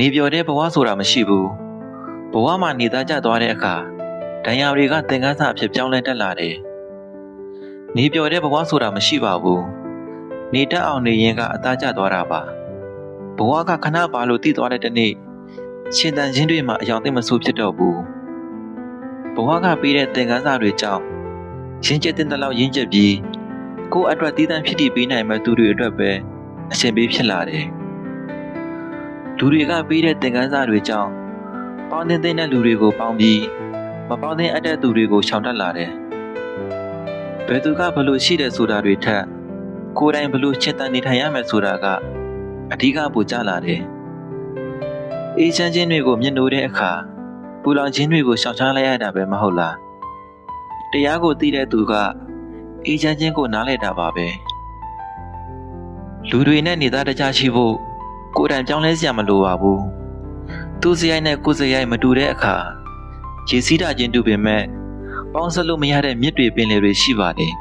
နေပြော်တဲ့ဘဝဆိုတာမရှိဘူးဘဝမှာနေသားကျသွားတဲ့အခါဒဏ်ရာတွေကသင်ခန်းစာအဖြစ်ပြောင်းလဲတက်လာတယ်နေပြော်တဲ့ဘဝဆိုတာမရှိပါဘူးနေတတ်အောင်နေရင်ကအသားကျသွားတာပါဘဝကခဏပါလို့တည်သွားတဲ့တနေ့ရှင်တန်ချင်းတွေမှာအယောင်သိမဆိုးဖြစ်တော့ဘူးဘဝကပေးတဲ့သင်ခန်းစာတွေကြောင့်ရင်းကျက်တဲ့လောက်ရင်းကျက်ပြီးကိုယ့်အတွက်တည်တံ့ဖြစ်တည်ပေးနိုင်မဲ့သူတွေအတွက်ပဲအရှင်ပေးဖြစ်လာတယ် လူတွေကပေးတဲ့သင်ခန်းစာတွေကြောင့်ပေါင်းတင်တဲ့လူတွေကိုပေါင်းပြီးမပေါင်းတဲ့အပ်တဲ့သူတွေကိုရှောင်တတ်လာတယ်ဘယ်သူကဘလို့ရှိတယ်ဆိုတာတွေထက်ကိုယ်တိုင်ဘလို့ချစ်တန်နေထိုင်ရမယ်ဆိုတာကအဓိကပူကြလာတယ်အေးချမ်းခြင်းတွေကိုမျက်နှိုးတဲ့အခါပူလောင်ခြင်းတွေကိုရှောင်ရှားလိုက်ရတာပဲမဟုတ်လားတရားကိုသိတဲ့သူကအေးချမ်းခြင်းကိုနားလည်တာပါပဲလူတွေနဲ့နေသားတခြားရှိဖို့ ကိုယ်တိုင်ပြောင်းလဲစရာမလိုပါဘူးသူစရိုက်နဲ့ကိုယ်စရိုက်မတူတဲ့အခါခြေစည်းတာချင်းတူပေမဲ့ပေါင်းစပ်လို့မရတဲ့မြစ်တွေပင်လယ်တွေရှိပါတယ်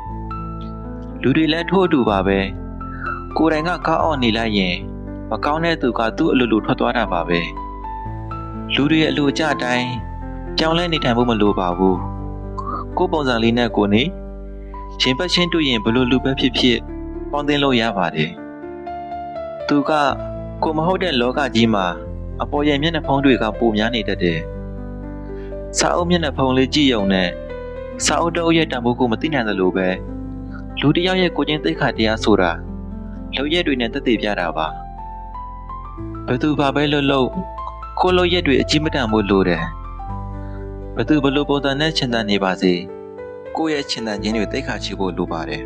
လူတွေလည်းထို့အတူပါပဲကိုယ်တိုင်ကကောင်းအောင်နေလိုက်ရင်မကောင်းတဲ့သူကသူ့အလိုလိုထွက်သွားတာပါပဲလူတွေအလိုကြတိုင်းကြောင်းလဲနေထိုင်ဖို့မလိုပါဘူးကိုယ်ပုံစံလေးနဲ့ကိုနေရှင်ပတ်ချင်းတွေ့ရင်ဘလို့လူပဲဖြစ်ဖြစ်ပေါင်းသင်းလို့ရပါတယ်သူက ကိုမဟုတ်တဲ့လောကကြီးမှာအပေါ်ရဲ့မျက်နှာဖုံးတွေကပိုများနေတတ်တယ်စာအုပ်မျက်နှာဖုံးလေးကြည့်ရုံနဲ့စာအုပ်တော့ရဲ့တန်ဖိုးကိုမသိနိုင်သလိုပဲလူတစ်ယောက်ရဲ့ကိုချင်းသိက္ခာတရားဆိုတာလုံရက်တွေနဲ့တက်တည်ပြတာပါဘယ်သူဘာပဲလို့လို့ကိုလုံရက်တွေအကြီးမတန်ဖို့လိုတယ်ဘယ်သူဘလို့ပုံစံနဲ့ချင်တန်နေပါစေကိုယ့်ရဲ့ချင်တန်ခြင်းတွေသိက္ခာရှိဖို့လိုပါတယ်